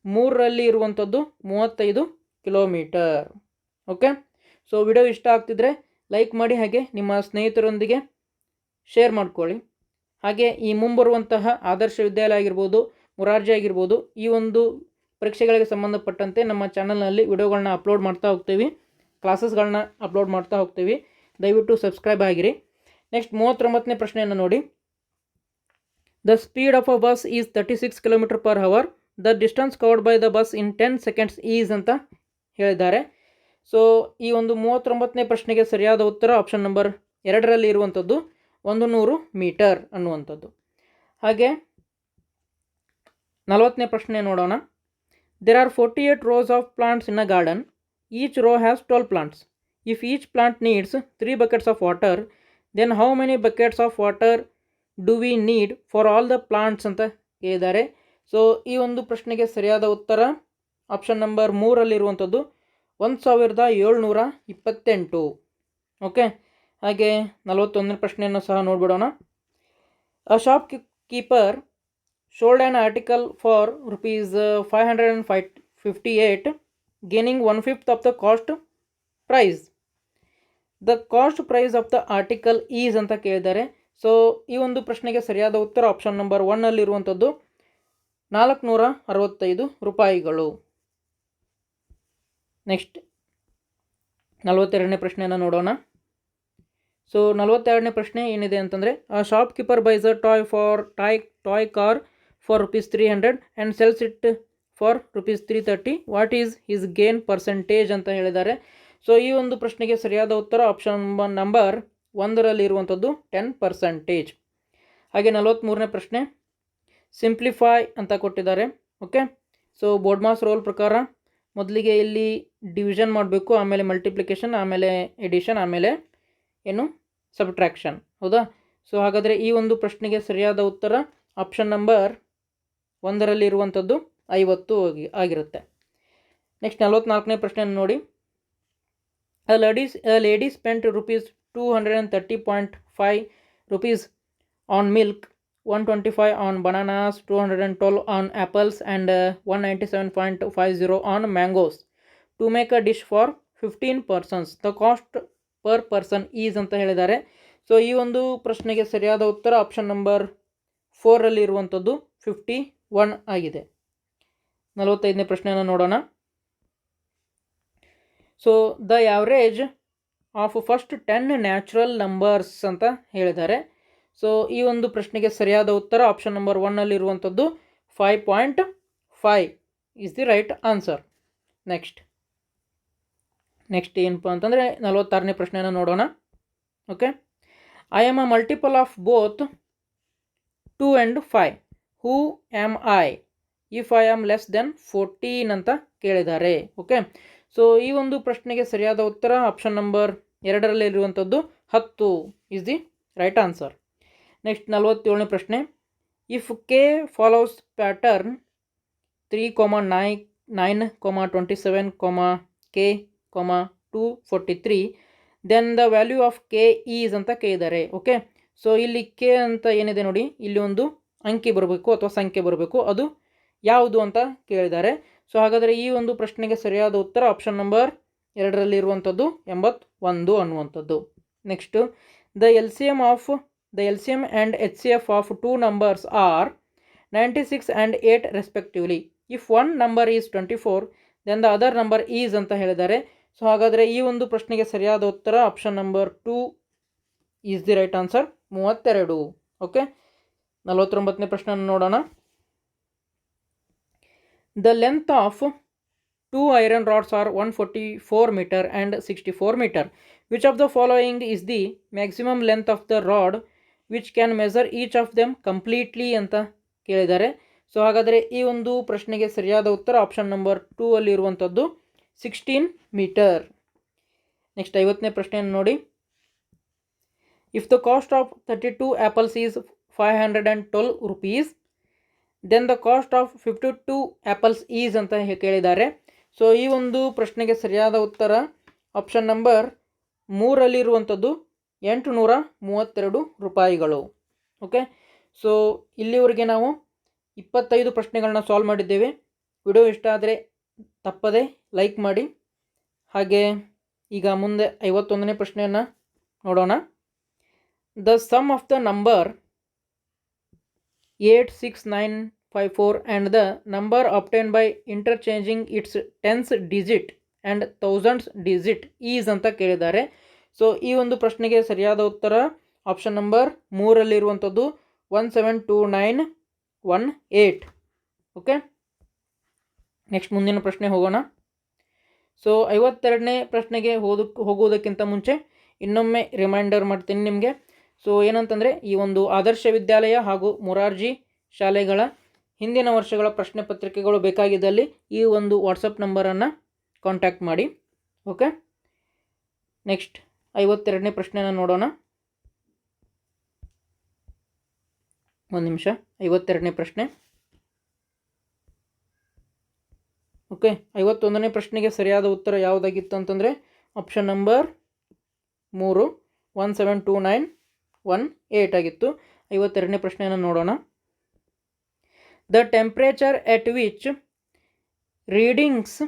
A: ಮೂರರಲ್ಲಿ ಇರುವಂಥದ್ದು ಮೂವತ್ತೈದು. ಕಿಲೋಮೀಟರ್. ಓಕೆ ಸೊ ವಿಡಿಯೋ ಇಷ್ಟ ಆಗ್ತಿದ್ರೆ ಲೈಕ್ ಮಾಡಿ ಹಾಗೆ ನಿಮ್ಮ ಸ್ನೇಹಿತರೊಂದಿಗೆ ಶೇರ್ ಮಾಡ್ಕೊಳ್ಳಿ. ಹಾಗೆ ಈ ಮುಂಬರುವಂತಹ ಆದರ್ಶ ವಿದ್ಯಾಲಯ ಆಗಿರ್ಬೋದು, ಮುರಾರ್ಜಿ ಆಗಿರ್ಬೋದು, ಈ ಒಂದು ಪರೀಕ್ಷೆಗಳಿಗೆ ಸಂಬಂಧಪಟ್ಟಂತೆ ನಮ್ಮ ಚಾನಲ್ನಲ್ಲಿ ವಿಡಿಯೋಗಳನ್ನ ಅಪ್ಲೋಡ್ ಮಾಡ್ತಾ ಹೋಗ್ತೀವಿ. ಕ್ಲಾಸಸ್ಗಳನ್ನ ಅಪ್ಲೋಡ್ ಮಾಡ್ತಾ ಹೋಗ್ತೀವಿ. ದಯವಿಟ್ಟು ಸಬ್ಸ್ಕ್ರೈಬ್ ಆಗಿರಿ. ನೆಕ್ಸ್ಟ್ ಮೂವತ್ತೊಂಬತ್ತನೇ ಪ್ರಶ್ನೆಯನ್ನು ನೋಡಿ. The speed of a bus is thirty six kilometer per hour the distance covered by the bus in ten seconds is ಅಂತ ಹೇಳಿದ್ದಾರೆ. ಸೊ ಈ ಒಂದು ಮೂವತ್ತೊಂಬತ್ತನೇ ಪ್ರಶ್ನೆಗೆ ಸರಿಯಾದ ಉತ್ತರ ಆಪ್ಷನ್ ನಂಬರ್ ಎರಡರಲ್ಲಿ ಇರುವಂಥದ್ದು ಒಂದು ನೂರು ಮೀಟರ್ ಅನ್ನುವಂಥದ್ದು ಹಾಗೆ ನಲವತ್ತನೇ ಪ್ರಶ್ನೆ ನೋಡೋಣ. There are forty eight rows of plants in a garden each row has twelve plants if each plant needs three buckets of water then how many buckets of water do we need for all the plants ಅಂತ ಹೇಳಿದ್ದಾರೆ so ಈ ಒಂದು ಪ್ರಶ್ನೆಗೆ ಸರಿಯಾದ ಉತ್ತರ option number ಮೂರಲ್ಲಿರುವಂಥದ್ದು ಒಂದು ಸಾವಿರದ ಏಳ್ನೂರ ಇಪ್ಪತ್ತೆಂಟು. ಓಕೆ ಹಾಗೆ ನಲವತ್ತೊಂದನೇ ಪ್ರಶ್ನೆಯನ್ನು ಸಹ ನೋಡ್ಬಿಡೋಣ. A shopkeeper sold an article for rupees five hundred and five fifty eight gaining one fifth of the cost price the cost price of the article is ಅಂತ ಕೇಳಿದ್ದಾರೆ. ಸೊ ಈ ಒಂದು ಪ್ರಶ್ನೆಗೆ ಸರಿಯಾದ ಉತ್ತರ ಆಪ್ಷನ್ ನಂಬರ್ ಒನ್ನಲ್ಲಿರುವಂಥದ್ದು ನಾಲ್ಕುನೂರ ಅರವತ್ತೈದು ರೂಪಾಯಿಗಳು. ನೆಕ್ಸ್ಟ್ ನಲವತ್ತೆರಡನೇ ಪ್ರಶ್ನೆಯನ್ನು ನೋಡೋಣ. ಸೊ ನಲವತ್ತೆರಡನೇ ಪ್ರಶ್ನೆ ಏನಿದೆ ಅಂತಂದರೆ a shopkeeper buys a toy for toy toy car for rupees three hundred and sells it for rupees three thirty what is his gain percentage ಅಂತ ಹೇಳಿದ್ದಾರೆ. ಸೊ ಈ ಒಂದು ಪ್ರಶ್ನೆಗೆ ಸರಿಯಾದ ಉತ್ತರ ಆಪ್ಷನ್ ನಂಬರ್ ಒಂದರಲ್ಲಿ ಇರುವಂಥದ್ದು ಟೆನ್ ಪರ್ಸೆಂಟೇಜ್ ಹಾಗೆ ನಲವತ್ತ್ಮೂರನೇ ಪ್ರಶ್ನೆ ಸಿಂಪ್ಲಿಫೈ ಅಂತ ಕೊಟ್ಟಿದ್ದಾರೆ. Okay so BODMAS rule ಪ್ರಕಾರ ಮೊದಲಿಗೆ ಇಲ್ಲಿ ಡಿವಿಷನ್ ಮಾಡಬೇಕು, ಆಮೇಲೆ ಮಲ್ಟಿಪ್ಲಿಕೇಶನ್ ಆಮೇಲೆ ಎಡಿಷನ್ ಆಮೇಲೆ ಏನು? ಸಬ್ಟ್ರಾಕ್ಷನ್ ಹೌದಾ? ಸೊ ಹಾಗಾದರೆ ಈ ಒಂದು ಪ್ರಶ್ನೆಗೆ ಸರಿಯಾದ ಉತ್ತರ ಆಪ್ಷನ್ ನಂಬರ್ ಒಂದರಲ್ಲಿ ಇರುವಂಥದ್ದು ಐವತ್ತು ಆಗಿ ಆಗಿರುತ್ತೆ. ನೆಕ್ಸ್ಟ್ ನಲವತ್ನಾಲ್ಕನೇ ಪ್ರಶ್ನೆಯನ್ನು ನೋಡಿ. A ladies a lady spent rupees two hundred and thirty point five rupees on milk one twenty five on bananas two hundred and twelve on apples and one ninety seven point five zero on mangoes to make a dish for fifteen persons the cost per person is ಅಂತ ಹೇಳಿದ್ದಾರೆ. So ಈ ಒಂದು ಪ್ರಶ್ನೆಗೆ ಸರಿಯಾದ ಉತ್ತರ option number ಫೋರಲ್ಲಿ ಇರುವಂಥದ್ದು fifty one ಆಗಿದೆ. ನಲವತ್ತೈದನೇ ಪ್ರಶ್ನೆಯನ್ನು ನೋಡೋಣ. So the average of first ten natural numbers ಅಂತ ಹೇಳಿದ್ದಾರೆ. ಸೊ ಈ ಒಂದು ಪ್ರಶ್ನೆಗೆ ಸರಿಯಾದ ಉತ್ತರ option number ಒನ್ನಲ್ಲಿರುವಂಥದ್ದು five point five is the right answer next next ಏನಪ್ಪ ಅಂತಂದರೆ ನಲವತ್ತಾರನೇ ಪ್ರಶ್ನೆಯನ್ನು ನೋಡೋಣ. Okay I am a multiple of both two and five who am I if I am less than fourteen ಅಂತ ಕೇಳಿದ್ದಾರೆ. ಓಕೆ ಸೊ ಈ ಒಂದು ಪ್ರಶ್ನೆಗೆ ಸರಿಯಾದ ಉತ್ತರ ಆಪ್ಷನ್ ನಂಬರ್ ಎರಡರಲ್ಲಿ ಇರುವಂಥದ್ದು ಹತ್ತು is the right answer next ನಲವತ್ತೇಳನೇ ಪ್ರಶ್ನೆ. If K follows pattern three comma nine nine comma twenty seven comma K comma two forty three then the value of K is ಅಂತ ಕೇಳಿದ್ದಾರೆ ಓಕೆ ಸೊ ಇಲ್ಲಿ K ಅಂತ ಏನಿದೆ ನೋಡಿ, ಇಲ್ಲಿ ಒಂದು ಅಂಕಿ ಬರಬೇಕು ಅಥವಾ ಸಂಖ್ಯೆ ಬರಬೇಕು, ಅದು ಯಾವುದು ಅಂತ ಕೇಳಿದ್ದಾರೆ. ಸೊ ಹಾಗಾದರೆ ಈ ಒಂದು ಪ್ರಶ್ನೆಗೆ ಸರಿಯಾದ ಉತ್ತರ ಆಪ್ಷನ್ ನಂಬರ್ ಎರಡರಲ್ಲಿರುವಂಥದ್ದು ಎಂಬತ್ತೊಂದು ಅನ್ನುವಂಥದ್ದು. Next the L C M of C F of two numbers are ninety six and eight respectively if one number is twenty four then the other number is ಅಂತ ಹೇಳಿದ್ದಾರೆ. ಸೊ ಹಾಗಾದರೆ ಈ ಒಂದು ಪ್ರಶ್ನೆಗೆ ಸರಿಯಾದ ಉತ್ತರ option number two is the right answer ಮೂವತ್ತೆರಡು. Okay ನಲವತ್ತೊಂಬತ್ತನೇ ಪ್ರಶ್ನೆಯನ್ನು ನೋಡೋಣ. The length of two iron rods are one forty four metre and sixty four metre which of the following is the maximum length of the rod which can measure each of them completely ಅಂತ ಕೇಳಿದ್ದಾರೆ. So ಹಾಗಾದರೆ ಈ ಒಂದು ಪ್ರಶ್ನೆಗೆ ಸರಿಯಾದ ಉತ್ತರ option number two ಅಲ್ಲಿ ಇರುವಂಥದ್ದು ಸಿಕ್ಸ್ಟೀನ್ ಮೀಟರ್ ನೆಕ್ಸ್ಟ್ ಐವತ್ತನೇ ಪ್ರಶ್ನೆಯನ್ನು ನೋಡಿ. If the cost of thirty two apples is five hundred and twelve rupees then the cost of fifty two apples is ಅಂತ ಕೇಳಿದ್ದಾರೆ. ಸೊ ಈ ಒಂದು ಪ್ರಶ್ನೆಗೆ ಸರಿಯಾದ ಉತ್ತರ ಆಪ್ಷನ್ ನಂಬರ್ ಮೂರಲ್ಲಿರುವಂಥದ್ದು ಎಂಟು ನೂರ ಮೂವತ್ತೆರಡು ರೂಪಾಯಿಗಳು. ಓಕೆ ಸೊ ಇಲ್ಲಿವರೆಗೆ ನಾವು ಇಪ್ಪತ್ತೈದು ಪ್ರಶ್ನೆಗಳನ್ನ ಸಾಲ್ವ್ ಮಾಡಿದ್ದೇವೆ. ವಿಡಿಯೋ ಇಷ್ಟ ಆದರೆ ತಪ್ಪದೆ ಲೈಕ್ ಮಾಡಿ. ಹಾಗೆ ಈಗ ಮುಂದೆ ಐವತ್ತೊಂದನೇ ಪ್ರಶ್ನೆಯನ್ನು ನೋಡೋಣ. The sum of the number eight six nine five four and the number obtained by interchanging its tens digit and thousands digit is ಅಂತ ಕೇಳಿದ್ದಾರೆ. ಸೊ ಈ ಒಂದು ಪ್ರಶ್ನೆಗೆ ಸರಿಯಾದ ಉತ್ತರ option number ಮೂರಲ್ಲಿರುವಂಥದ್ದು one seven two nine one eight okay next ಮುಂದಿನ ಪ್ರಶ್ನೆ ಹೋಗೋಣ. ಸೊ ಐವತ್ತೆರಡನೇ ಪ್ರಶ್ನೆಗೆ ಹೋದಕ್ಕೆ ಹೋಗುವುದಕ್ಕಿಂತ ಮುಂಚೆ ಇನ್ನೊಮ್ಮೆ ರಿಮೈಂಡರ್ ಮಾಡ್ತೀನಿ ನಿಮಗೆ. ಸೊ ಏನಂತಂದರೆ ಈ ಒಂದು ಆದರ್ಶ ವಿದ್ಯಾಲಯ ಹಾಗೂ ಮೊರಾರ್ಜಿ ಶಾಲೆಗಳ ಹಿಂದಿನ ವರ್ಷಗಳ ಪ್ರಶ್ನೆ ಪತ್ರಿಕೆಗಳು ಬೇಕಾಗಿದ್ದಲ್ಲಿ ಈ ಒಂದು ವಾಟ್ಸಪ್ ನಂಬರನ್ನು ಕಾಂಟ್ಯಾಕ್ಟ್ ಮಾಡಿ. ಓಕೆ ನೆಕ್ಸ್ಟ್ ಐವತ್ತೆರಡನೇ ಪ್ರಶ್ನೆನ ನೋಡೋಣ. ಒಂದು ನಿಮಿಷ, ಐವತ್ತೆರಡನೇ ಪ್ರಶ್ನೆ. ಓಕೆ ಐವತ್ತೊಂದನೇ ಪ್ರಶ್ನೆಗೆ ಸರಿಯಾದ ಉತ್ತರ ಯಾವುದಾಗಿತ್ತು ಅಂತಂದರೆ ಆಪ್ಷನ್ ನಂಬರ್ ಮೂರು one seven two nine one eight ಆಗಿತ್ತು. ಐವತ್ತೆರಡನೇ ಪ್ರಶ್ನೆಯನ್ನು ನೋಡೋಣ. The temperature at which readings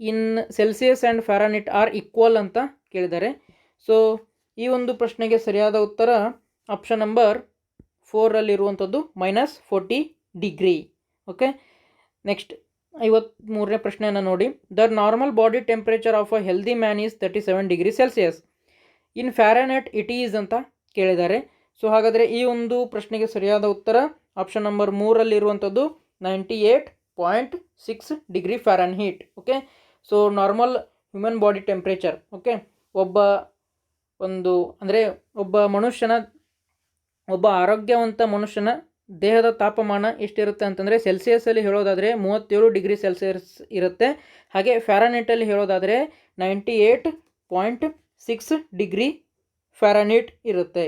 A: in Celsius and Fahrenheit are equal ಅಂತ ಕೇಳಿದ್ದಾರೆ. ಸೊ ಈ ಒಂದು ಪ್ರಶ್ನೆಗೆ ಸರಿಯಾದ ಉತ್ತರ option number ಫೋರಲ್ಲಿರುವಂಥದ್ದು minus forty degree okay next ಐವತ್ತ್ಮೂರನೇ ಪ್ರಶ್ನೆಯನ್ನು ನೋಡಿ. The normal body temperature of a healthy man is thirty seven degree Celsius in Fahrenheit it is ಅಂತ ಕೇಳಿದ್ದಾರೆ. ಸೊ ಹಾಗಾದರೆ ಈ ಒಂದು ಪ್ರಶ್ನೆಗೆ ಸರಿಯಾದ ಉತ್ತರ option number ಮೂರಲ್ಲಿರುವಂಥದ್ದು ninety eight point six degree Fahrenheit okay so normal human body temperature okay ಒಬ್ಬ ಒಂದು, ಅಂದರೆ ಒಬ್ಬ ಮನುಷ್ಯನ, ಒಬ್ಬ ಆರೋಗ್ಯವಂತ ಮನುಷ್ಯನ ದೇಹದ ತಾಪಮಾನ ಎಷ್ಟಿರುತ್ತೆ ಅಂತಂದರೆ ಸೆಲ್ಸಿಯಸಲ್ಲಿ ಹೇಳೋದಾದರೆ ಮೂವತ್ತೇಳು ಡಿಗ್ರಿ ಸೆಲ್ಸಿಯಸ್ ಇರುತ್ತೆ. ಹಾಗೆ ಫ್ಯಾರನೈಟಲ್ಲಿ ಹೇಳೋದಾದರೆ ninety eight point six degree Fahrenheit ಇರುತ್ತೆ.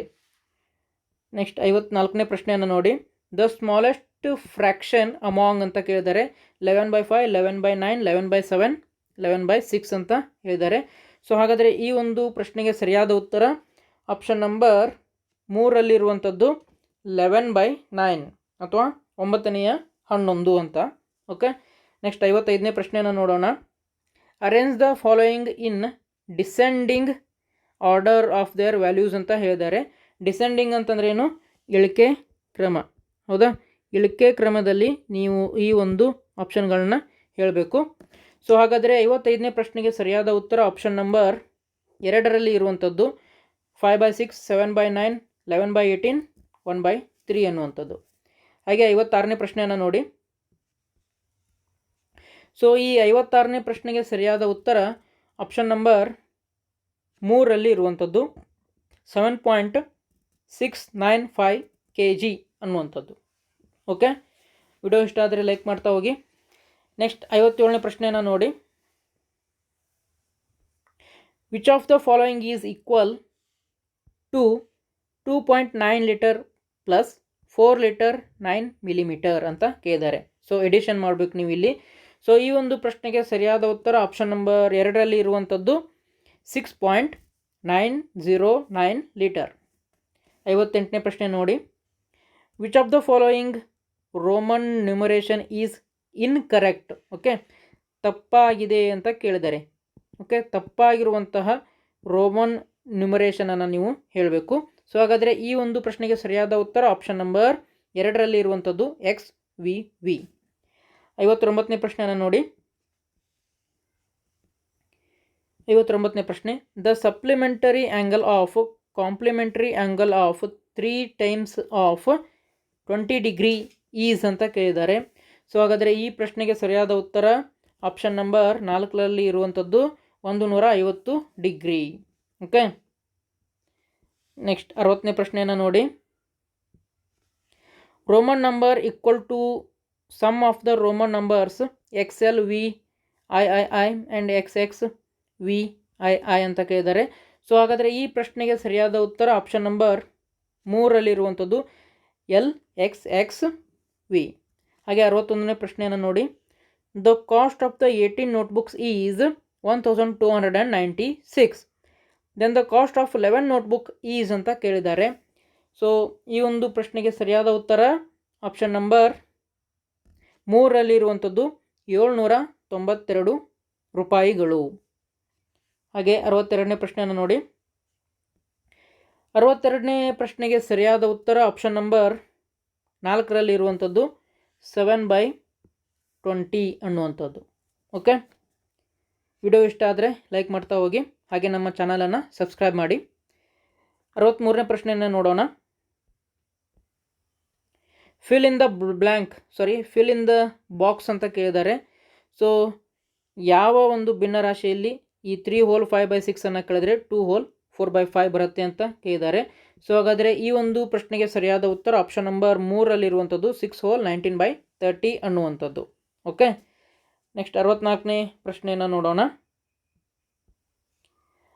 A: ನೆಕ್ಸ್ಟ್ ಐವತ್ನಾಲ್ಕನೇ ಪ್ರಶ್ನೆಯನ್ನು ನೋಡಿ. ದ ಸ್ಮಾಲೆಸ್ಟ್ ಫ್ರ್ಯಾಕ್ಷನ್ ಅಮಾಂಗ್ ಅಂತ ಕೇಳಿದ್ದಾರೆ. Eleven by five eleven by nine eleven by seven eleven by six ಅಂತ ಹೇಳಿದ್ದಾರೆ. ಸೊ ಹಾಗಾದರೆ ಈ ಒಂದು ಪ್ರಶ್ನೆಗೆ ಸರಿಯಾದ ಉತ್ತರ ಆಪ್ಷನ್ ನಂಬರ್ ಮೂರಲ್ಲಿರುವಂಥದ್ದು ಲೆವೆನ್ ಬೈ ನೈನ್ ಅಥವಾ ಒಂಬತ್ತನೆಯ ಹನ್ನೊಂದು ಅಂತ. ಓಕೆ ನೆಕ್ಸ್ಟ್ ಐವತ್ತೈದನೇ ಪ್ರಶ್ನೆಯನ್ನು ನೋಡೋಣ. Arrange the following in descending order of their values ಅಂತ ಹೇಳಿದ್ದಾರೆ. ಡಿಸೆಂಡಿಂಗ್ ಅಂತಂದ್ರೆ ಏನು? ಇಳಿಕೆ ಕ್ರಮ. ಹೌದಾ? ಇಳಿಕೆ ಕ್ರಮದಲ್ಲಿ ನೀವು ಈ ಒಂದು ಆಪ್ಷನ್ಗಳನ್ನ ಹೇಳಬೇಕು. ಸೊ ಹಾಗಾದರೆ ಐವತ್ತೈದನೇ ಪ್ರಶ್ನೆಗೆ ಸರಿಯಾದ ಉತ್ತರ ಆಪ್ಷನ್ ನಂಬರ್ ಎರಡರಲ್ಲಿ ಇರುವಂಥದ್ದು five by six seven by nine eleven by eighteen one by three ಅನ್ನುವಂಥದ್ದು ಹಾಗೆ ಐವತ್ತಾರನೇ ಪ್ರಶ್ನೆಯನ್ನು ನೋಡಿ. ಸೊ ಈ ಐವತ್ತಾರನೇ ಪ್ರಶ್ನೆಗೆ ಸರಿಯಾದ ಉತ್ತರ ಆಪ್ಷನ್ ನಂಬರ್ ಮೂರರಲ್ಲಿ ಇರುವಂಥದ್ದು seven point six nine five K G ಅನ್ನುವಂಥದ್ದು. ಓಕೆ ವಿಡಿಯೋ ಇಷ್ಟ ಆದರೆ ಲೈಕ್ ಮಾಡ್ತಾ ಹೋಗಿ. ನೆಕ್ಸ್ಟ್ ಐವತ್ತೇಳನೇ ಪ್ರಶ್ನೆಯನ್ನು ನೋಡಿ. Which of the following is equal to two point nine litre plus four litre nine millilitre ಅಂತ ಕೇಳಿದ್ದಾರೆ. ಸೊ ಎಡಿಷನ್ ಮಾಡಬೇಕು ನೀವು ಇಲ್ಲಿ. ಸೊ ಈ ಒಂದು ಪ್ರಶ್ನೆಗೆ ಸರಿಯಾದ ಉತ್ತರ ಆಪ್ಷನ್ ನಂಬರ್ ಎರಡರಲ್ಲಿ ಇರುವಂಥದ್ದು six point nine zero nine litre ಐವತ್ತೆಂಟನೇ ಪ್ರಶ್ನೆ ನೋಡಿ. Which of the following Roman numeration is incorrect okay ತಪ್ಪಾಗಿದೆ ಅಂತ ಕೇಳಿದರೆ ಓಕೆ ತಪ್ಪಾಗಿರುವಂತಹ ರೋಮನ್ ನ್ಯೂಮರೇಷನನ್ನು ನೀವು ಹೇಳಬೇಕು. ಸೊ ಹಾಗಾದರೆ ಈ ಒಂದು ಪ್ರಶ್ನೆಗೆ ಸರಿಯಾದ ಉತ್ತರ ಆಪ್ಷನ್ ನಂಬರ್ ಎರಡರಲ್ಲಿ ಇರುವಂಥದ್ದು ಎಕ್ಸ್ ವಿ ವಿ ಐವತ್ತೊಂಬತ್ತನೇ ಪ್ರಶ್ನೆಯನ್ನು ನೋಡಿ. ಐವತ್ತೊಂಬತ್ತನೇ ಪ್ರಶ್ನೆ the supplementary angle of complementary angle of three times of twenty degree is ಅಂತ ಕೇಳಿದ್ದಾರೆ. ಸೊ ಹಾಗಾದರೆ ಈ ಪ್ರಶ್ನೆಗೆ ಸರಿಯಾದ ಉತ್ತರ ಆಪ್ಷನ್ ನಂಬರ್ ನಾಲ್ಕರಲ್ಲಿ ಇರುವಂಥದ್ದು ಒಂದು ನೂರ ಐವತ್ತು ಡಿಗ್ರಿ ಓಕೆ ನೆಕ್ಸ್ಟ್ ಅರವತ್ತನೇ ಪ್ರಶ್ನೆಯನ್ನು ನೋಡಿ. Roman number equal to sum of the Roman numbers X L V I I I and X X V I I ಅಂತ ಕೇಳಿದ್ದಾರೆ. ಸೊ ಹಾಗಾದರೆ ಈ ಪ್ರಶ್ನೆಗೆ ಸರಿಯಾದ ಉತ್ತರ ಆಪ್ಷನ್ ನಂಬರ್ ಮೂರಲ್ಲಿರುವಂಥದ್ದು ಎಲ್ ಎಕ್ಸ್ ಎಕ್ಸ್ ವಿ ಹಾಗೆ ಅರವತ್ತೊಂದನೇ ಪ್ರಶ್ನೆಯನ್ನು ನೋಡಿ. The cost of the eighteen notebooks is one thousand two hundred and ninety six then the cost of eleven notebook is ಅಂತ ಕೇಳಿದ್ದಾರೆ. ಸೊ ಈ ಒಂದು ಪ್ರಶ್ನೆಗೆ ಸರಿಯಾದ ಉತ್ತರ ಆಪ್ಷನ್ ನಂಬರ್ ಮೂರಲ್ಲಿರುವಂಥದ್ದು ಏಳ್ನೂರ ತೊಂಬತ್ತೆರಡು ರೂಪಾಯಿಗಳು. ಹಾಗೆ ಅರವತ್ತೆರಡನೇ ಪ್ರಶ್ನೆಯನ್ನು ನೋಡಿ. ಅರವತ್ತೆರಡನೇ ಪ್ರಶ್ನೆಗೆ ಸರಿಯಾದ ಉತ್ತರ ಆಪ್ಷನ್ ನಂಬರ್ ನಾಲ್ಕರಲ್ಲಿ ಇರುವಂಥದ್ದು ಸೆವೆನ್ ಬೈ ಟ್ವೆಂಟಿ ಅನ್ನುವಂಥದ್ದು. ಓಕೆ? ವಿಡಿಯೋ ಇಷ್ಟ ಆದರೆ ಲೈಕ್ ಮಾಡ್ತಾ ಹೋಗಿ. ಹಾಗೆ ನಮ್ಮ ಚಾನಲನ್ನು ಸಬ್ಸ್ಕ್ರೈಬ್ ಮಾಡಿ. ಅರವತ್ತ್ಮೂರನೇ ಪ್ರಶ್ನೆಯನ್ನು ನೋಡೋಣ. Fill in the blank sorry fill in the box ಅಂತ ಕೇಳಿದ್ದಾರೆ. ಸೊ ಯಾವ ಒಂದು ಭಿನ್ನರಾಶಿಯಲ್ಲಿ ಈ ತ್ರೀ ಹೋಲ್ ಫೈವ್ ಬೈ ಸಿಕ್ಸನ್ನು ಕೇಳಿದ್ರೆ two whole four by five ಬರುತ್ತೆ ಅಂತ ಕೇಳಿದ್ದಾರೆ. ಸೊ ಹಾಗಾದರೆ ಈ ಒಂದು ಪ್ರಶ್ನೆಗೆ ಸರಿಯಾದ ಉತ್ತರ option number ಮೂರಲ್ಲಿರುವಂಥದ್ದು six whole nineteen by thirty ಅನ್ನುವಂಥದ್ದು. ಓಕೆ ನೆಕ್ಸ್ಟ್ ಅರವತ್ನಾಲ್ಕನೇ ಪ್ರಶ್ನೆಯನ್ನು ನೋಡೋಣ.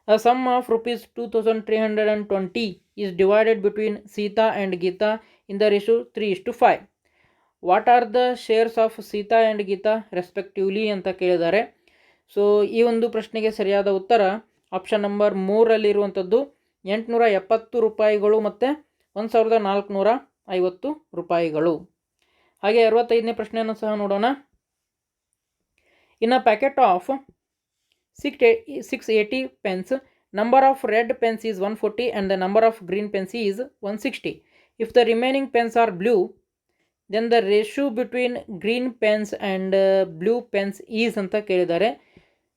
A: A sum of rupees A sum of rupees 2320 is divided between Sita and Geeta in the ratio 3 is to 5. What are the shares of Sita and Gita respectively ಅಂತ ಕೇಳಿದ್ದಾರೆ. So ಈ ಒಂದು ಪ್ರಶ್ನೆಗೆ ಸರಿಯಾದ ಉತ್ತರ ಆಪ್ಷನ್ ನಂಬರ್ ಮೂರಲ್ಲಿರುವಂಥದ್ದು ಎಂಟುನೂರ ಎಪ್ಪತ್ತು ರೂಪಾಯಿಗಳು ಮತ್ತು ಒಂದು ಸಾವಿರದ ನಾಲ್ಕುನೂರ ಐವತ್ತು ರೂಪಾಯಿಗಳು. ಹಾಗೆ ಅರವತ್ತೈದನೇ ಪ್ರಶ್ನೆಯನ್ನು ಸಹ ನೋಡೋಣ. In packet of six six eighty pens number of red pens is one forty and the number of green pens is one sixty if the remaining pens are blue then the ratio between green pens and blue pens is ಅಂತ ಕೇಳಿದ್ದಾರೆ.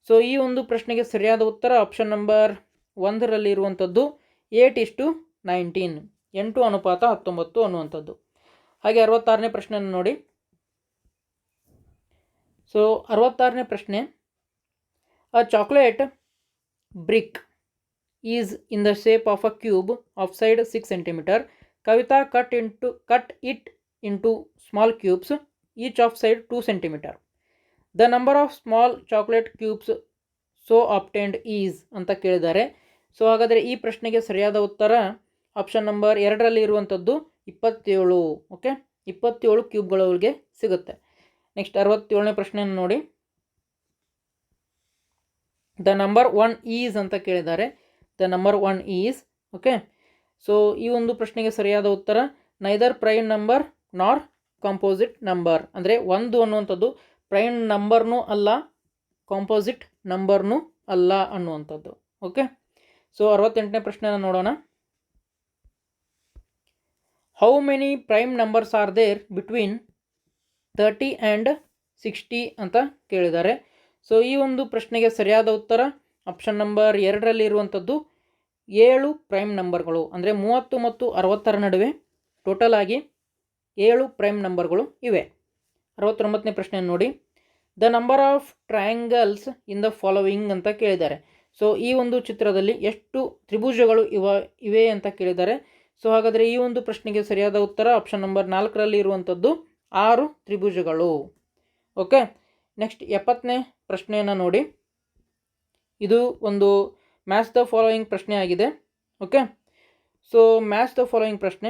A: So ಈ ಒಂದು ಪ್ರಶ್ನೆಗೆ ಸರಿಯಾದ ಉತ್ತರ option number ಒಂದರಲ್ಲಿ ಇರುವಂಥದ್ದು eight ಇಷ್ಟು ನೈನ್ಟೀನ್ ಎಂಟು ಅನುಪಾತ ಹತ್ತೊಂಬತ್ತು ಅನ್ನುವಂಥದ್ದು. ಹಾಗೆ ಅರವತ್ತಾರನೇ ಪ್ರಶ್ನೆಯನ್ನು ನೋಡಿ. ಸೊ ಅರವತ್ತಾರನೇ ಪ್ರಶ್ನೆ. A chocolate brick is in the shape of a cube of side six centimetre Kavita cut into cut it into small cubes each of side two centimetre the number of small chocolate cubes so obtained is ಅಂತ ಕೇಳಿದ್ದಾರೆ. So ಹಾಗಾದರೆ ಈ ಪ್ರಶ್ನೆಗೆ ಸರಿಯಾದ ಉತ್ತರ option number ಎರಡರಲ್ಲಿ ಇರುವಂಥದ್ದು ಇಪ್ಪತ್ತೇಳು. ಓಕೆ ಇಪ್ಪತ್ತೇಳು ಕ್ಯೂಬ್ಗಳವರಿಗೆ ಸಿಗುತ್ತೆ. ನೆಕ್ಸ್ಟ್ ಅರವತ್ತೇಳನೇ ಪ್ರಶ್ನೆಯನ್ನು ನೋಡಿ. ದ ನಂಬರ್ ಒನ್ ಈಸ್ ಅಂತ ಕೇಳಿದ್ದಾರೆ. The number one is okay so ಈ ಒಂದು ಪ್ರಶ್ನೆಗೆ ಸರಿಯಾದ ಉತ್ತರ neither prime number nor composite number ಅಂದರೆ ಒಂದು ಅನ್ನುವಂಥದ್ದು ಪ್ರೈಮ್ ನಂಬರ್ನೂ ಅಲ್ಲ, ಕಾಂಪೋಸಿಟ್ ನಂಬರ್ನೂ ಅಲ್ಲ ಅನ್ನುವಂಥದ್ದು. ಓಕೆ? ಸೊ, ಅರವತ್ತೆಂಟನೇ ಪ್ರಶ್ನೆನ ನೋಡೋಣ. How many prime numbers are there between thirty and sixty ಅಂತ ಕೇಳಿದ್ದಾರೆ. ಸೊ ಈ ಒಂದು ಪ್ರಶ್ನೆಗೆ ಸರಿಯಾದ ಉತ್ತರ ಆಪ್ಷನ್ ನಂಬರ್ ಎರಡರಲ್ಲಿ ಇರುವಂಥದ್ದು ಏಳು ಪ್ರೈಮ್ ನಂಬರ್ಗಳು ಅಂದರೆ ಮೂವತ್ತು ಮತ್ತು ಅರವತ್ತರ ನಡುವೆ ಟೋಟಲ್ ಆಗಿ ಏಳು ಪ್ರೈಮ್ ನಂಬರ್ಗಳು ಇವೆ. ಅರವತ್ತೊಂಬತ್ತನೇ ಪ್ರಶ್ನೆ ನೋಡಿ. The number of triangles in the following ಅಂತ ಕೇಳಿದ್ದಾರೆ. ಸೊ ಈ ಒಂದು ಚಿತ್ರದಲ್ಲಿ ಎಷ್ಟು ತ್ರಿಭುಜಗಳು ಇವ, ಇವೆ ಅಂತ ಕೇಳಿದ್ದಾರೆ. ಸೊ ಹಾಗಾದರೆ ಈ ಒಂದು ಪ್ರಶ್ನೆಗೆ ಸರಿಯಾದ ಉತ್ತರ ಆಪ್ಷನ್ ನಂಬರ್ ನಾಲ್ಕರಲ್ಲಿ ಇರುವಂಥದ್ದು ಆರು ತ್ರಿಭುಜಗಳು. ಓಕೆ ನೆಕ್ಸ್ಟ್ ಎಪ್ಪತ್ತನೇ ಪ್ರಶ್ನೆಯನ್ನು ನೋಡಿ. ಇದು ಒಂದು ಮ್ಯಾಚ್ ದ ಫಾಲೋಯಿಂಗ್ ಪ್ರಶ್ನೆ ಆಗಿದೆ. Okay so match the following ಪ್ರಶ್ನೆ.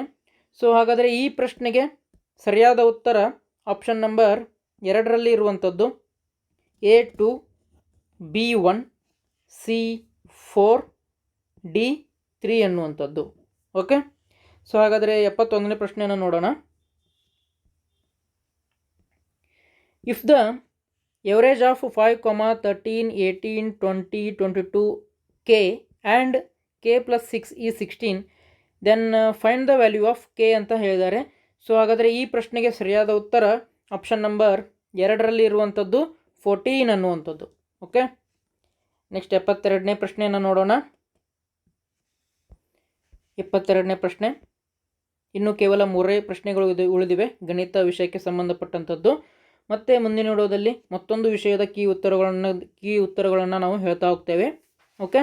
A: ಸೊ ಹಾಗಾದರೆ ಈ ಪ್ರಶ್ನೆಗೆ ಸರಿಯಾದ ಉತ್ತರ ಆಪ್ಷನ್ ನಂಬರ್ ಎರಡರಲ್ಲಿ ಇರುವಂಥದ್ದು A two B one, C four, D three ಅನ್ನುವಂಥದ್ದು ಓಕೆ? ಸೊ, ಹಾಗಾದರೆ ಎಪ್ಪತ್ತೊಂದನೇ ಪ್ರಶ್ನೆಯನ್ನು ನೋಡೋಣ. If the average of five comma thirteen eighteen twenty twenty two K and K plus six is sixteen then find the value of K ಅಂತ ಹೇಳಿದ್ದಾರೆ. So ಹಾಗಾದರೆ ಈ ಪ್ರಶ್ನೆಗೆ ಸರಿಯಾದ ಉತ್ತರ ಆಪ್ಷನ್ ನಂಬರ್ ಎರಡರಲ್ಲಿ ಇರುವಂಥದ್ದು ಫೋರ್ಟೀನ್ ಅನ್ನುವಂಥದ್ದು. ಓಕೆ ನೆಕ್ಸ್ಟ್ ಎಪ್ಪತ್ತೆರಡನೇ ಪ್ರಶ್ನೆಯನ್ನು ನೋಡೋಣ. ಇಪ್ಪತ್ತೆರಡನೇ ಪ್ರಶ್ನೆ. ಇನ್ನು ಕೇವಲ ಮೂರೇ ಪ್ರಶ್ನೆಗಳು ಉಳಿದಿವೆ. ಗಣಿತ ವಿಷಯಕ್ಕೆ ಸಂಬಂಧಪಟ್ಟಂಥದ್ದು. ಮತ್ತೆ ಮುಂದಿನ ವಿಡಿಯೋದಲ್ಲಿ ಮತ್ತೊಂದು ವಿಷಯದ ಕೀ ಉತ್ತರಗಳನ್ನು ಕೀ ಉತ್ತರಗಳನ್ನು ನಾವು ಹೇಳ್ತಾ ಹೋಗ್ತೇವೆ. ಓಕೆ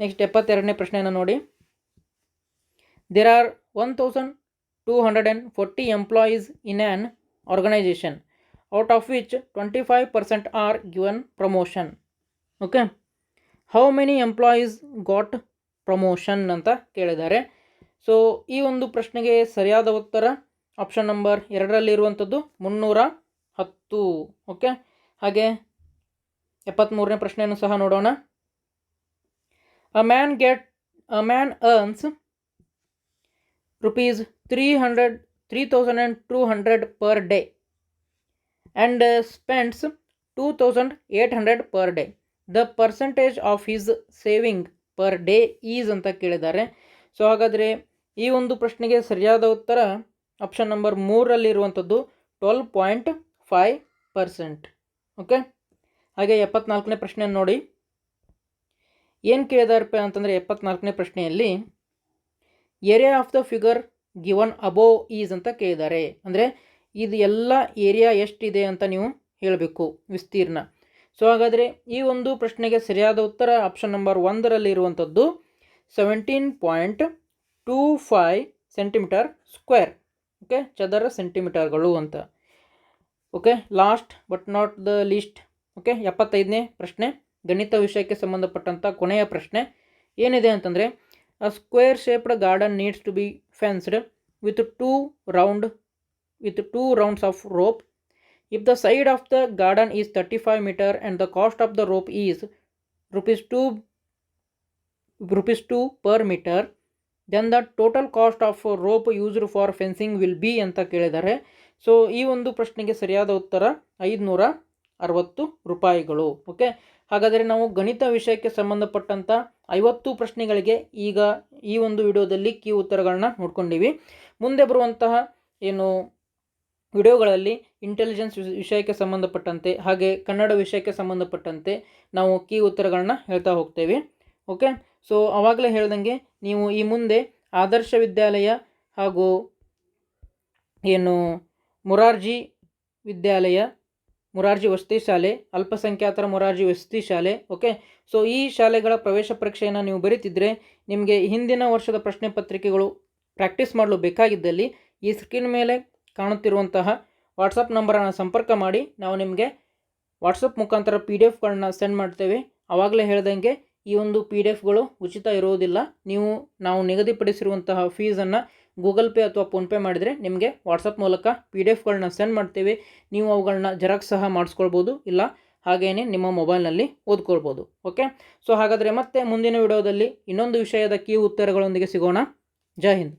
A: ನೆಕ್ಸ್ಟ್ ಎಪ್ಪತ್ತೆರಡನೇ ಪ್ರಶ್ನೆಯನ್ನು ನೋಡಿ. There are one thousand two hundred and forty employees in an organisation out of which twenty five percent are given promotion okay how many employees got promotion ಅಂತ ಕೇಳಿದ್ದಾರೆ. ಸೊ ಈ ಒಂದು ಪ್ರಶ್ನೆಗೆ ಸರಿಯಾದ ಉತ್ತರ ಆಪ್ಷನ್ ನಂಬರ್ ಎರಡರಲ್ಲಿರುವಂಥದ್ದು ಮುನ್ನೂರ ಹತ್ತು. ಓಕೆ ಹಾಗೆ ಎಪ್ಪತ್ತ್ಮೂರನೇ ಪ್ರಶ್ನೆಯನ್ನು ಸಹ ನೋಡೋಣ. A man get a man earns rupees 300 3200 per day and uh, spends 2800 per day. The percentage of his saving per day is ಅಂತ ಕೇಳಿದ್ದಾರೆ. ಸೊ ಹಾಗಾದರೆ ಈ ಒಂದು ಪ್ರಶ್ನೆಗೆ ಸರಿಯಾದ ಉತ್ತರ option number ಮೂರಲ್ಲಿರುವಂಥದ್ದು twelve point five percent okay ಹಾಗೆ ಎಪ್ಪತ್ನಾಲ್ಕನೇ ಪ್ರಶ್ನೆ ನೋಡಿ. ಏನು ಕೇಳಿದಾರಪ್ಪ ಅಂತಂದರೆ ಎಪ್ಪತ್ನಾಲ್ಕನೇ ಪ್ರಶ್ನೆಯಲ್ಲಿ area of the figure given above is ಅಂತ ಕೇಳಿದ್ದಾರೆ. ಅಂದರೆ ಇದು ಎಲ್ಲ ಏರಿಯಾ ಎಷ್ಟಿದೆ ಅಂತ ನೀವು ಹೇಳಬೇಕು ವಿಸ್ತೀರ್ಣ. ಸೊ ಹಾಗಾದರೆ ಈ ಒಂದು ಪ್ರಶ್ನೆಗೆ ಸರಿಯಾದ ಉತ್ತರ ಆಪ್ಷನ್ ನಂಬರ್ ಒಂದರಲ್ಲಿ ಇರುವಂಥದ್ದು seventeen point two five centimetre square okay ಚದರ ಸೆಂಟಿಮೀಟರ್ಗಳು ಅಂತ. Okay last but not the least okay ಎಪ್ಪತ್ತೈದನೇ ಪ್ರಶ್ನೆ, ಗಣಿತ ವಿಷಯಕ್ಕೆ ಸಂಬಂಧಪಟ್ಟಂಥ ಕೊನೆಯ ಪ್ರಶ್ನೆ ಏನಿದೆ ಅಂತಂದರೆ square shaped garden needs to be fenced with two round with two rounds of rope if the side of the garden is thirty five metre and the cost of the rope is rupees 2 rupees 2 per meter then the total cost of rope used for fencing will be ಅಂತ ಕೇಳಿದ್ದಾರೆ so ಈ ಒಂದು ಪ್ರಶ್ನೆಗೆ ಸರಿಯಾದ ಉತ್ತರ ಐದುನೂರ ಅರವತ್ತು ರೂಪಾಯಿಗಳು. ಓಕೆ ಹಾಗಾದರೆ ನಾವು ಗಣಿತ ವಿಷಯಕ್ಕೆ ಸಂಬಂಧಪಟ್ಟಂಥ ಐವತ್ತು ಪ್ರಶ್ನೆಗಳಿಗೆ ಈಗ ಈ ಒಂದು ವಿಡಿಯೋದಲ್ಲಿ ಕೀ ಉತ್ತರಗಳನ್ನ ನೋಡ್ಕೊಂಡಿವಿ. ಮುಂದೆ ಬರುವಂತಹ ಏನು ವಿಡಿಯೋಗಳಲ್ಲಿ ಇಂಟೆಲಿಜೆನ್ಸ್ ವಿಷಯಕ್ಕೆ ಸಂಬಂಧಪಟ್ಟಂತೆ ಹಾಗೆ ಕನ್ನಡ ವಿಷಯಕ್ಕೆ ಸಂಬಂಧಪಟ್ಟಂತೆ ನಾವು ಕೀ ಉತ್ತರಗಳನ್ನ ಹೇಳ್ತಾ ಹೋಗ್ತೇವೆ. ಓಕೆ? ಸೊ ಆವಾಗಲೇ ಹೇಳ್ದಂಗೆ ನೀವು ಈ ಮುಂದೆ ಆದರ್ಶ ವಿದ್ಯಾಲಯ ಹಾಗೂ ಏನು ಮುರಾರ್ಜಿ ವಿದ್ಯಾಲಯ ಮುರಾರ್ಜಿ ವಸತಿ ಶಾಲೆ, ಅಲ್ಪಸಂಖ್ಯಾತರ ಮೊರಾರ್ಜಿ ವಸತಿ ಶಾಲೆ ಓಕೆ ಸೊ ಈ ಶಾಲೆಗಳ ಪ್ರವೇಶ ಪರೀಕ್ಷೆಯನ್ನು ನೀವು ಬರೀತಿದ್ರೆ ನಿಮಗೆ ಹಿಂದಿನ ವರ್ಷದ ಪ್ರಶ್ನೆ ಪತ್ರಿಕೆಗಳು ಪ್ರಾಕ್ಟೀಸ್ ಮಾಡಲು ಬೇಕಾಗಿದ್ದಲ್ಲಿ ಈ ಸ್ಕ್ರೀನ್ ಮೇಲೆ ಕಾಣುತ್ತಿರುವಂತಹ ವಾಟ್ಸಪ್ ನಂಬರನ್ನು ಸಂಪರ್ಕ ಮಾಡಿ. ನಾವು ನಿಮಗೆ ವಾಟ್ಸಪ್ ಮುಖಾಂತರ ಪಿ ಡಿ ಎಫ್ಗಳನ್ನ ಸೆಂಡ್ ಮಾಡ್ತೇವೆ. ಆವಾಗಲೇ ಹೇಳ್ದಂಗೆ ಈ ಒಂದು ಪಿ ಡಿ ಎಫ್ಗಳು ಉಚಿತ ಇರುವುದಿಲ್ಲ ನೀವು, ನಾವು ನಿಗದಿಪಡಿಸಿರುವಂತಹ ಫೀಸನ್ನು ಗೂಗಲ್ ಪೇ ಅಥವಾ ಫೋನ್ಪೇ ಮಾಡಿದರೆ ನಿಮಗೆ ವಾಟ್ಸಪ್ ಮೂಲಕ ಪಿ ಡಿ ಎಫ್ಗಳನ್ನ ಸೆಂಡ್ ಮಾಡ್ತೀವಿ. ನೀವು ಅವುಗಳನ್ನ ಜೆರಾಕ್ಸ್ ಸಹ ಮಾಡಿಸ್ಕೊಳ್ಬೋದು, ಇಲ್ಲ ಹಾಗೆಯೇ ನಿಮ್ಮ ಮೊಬೈಲ್ನಲ್ಲಿ ಓದ್ಕೊಳ್ಬೋದು. ಓಕೆ ಸೊ ಹಾಗಾದರೆ ಮತ್ತೆ ಮುಂದಿನ ವಿಡಿಯೋದಲ್ಲಿ ಇನ್ನೊಂದು ವಿಷಯದ ಕೀ ಉತ್ತರಗಳೊಂದಿಗೆ ಸಿಗೋಣ. ಜೈ ಹಿಂದ್.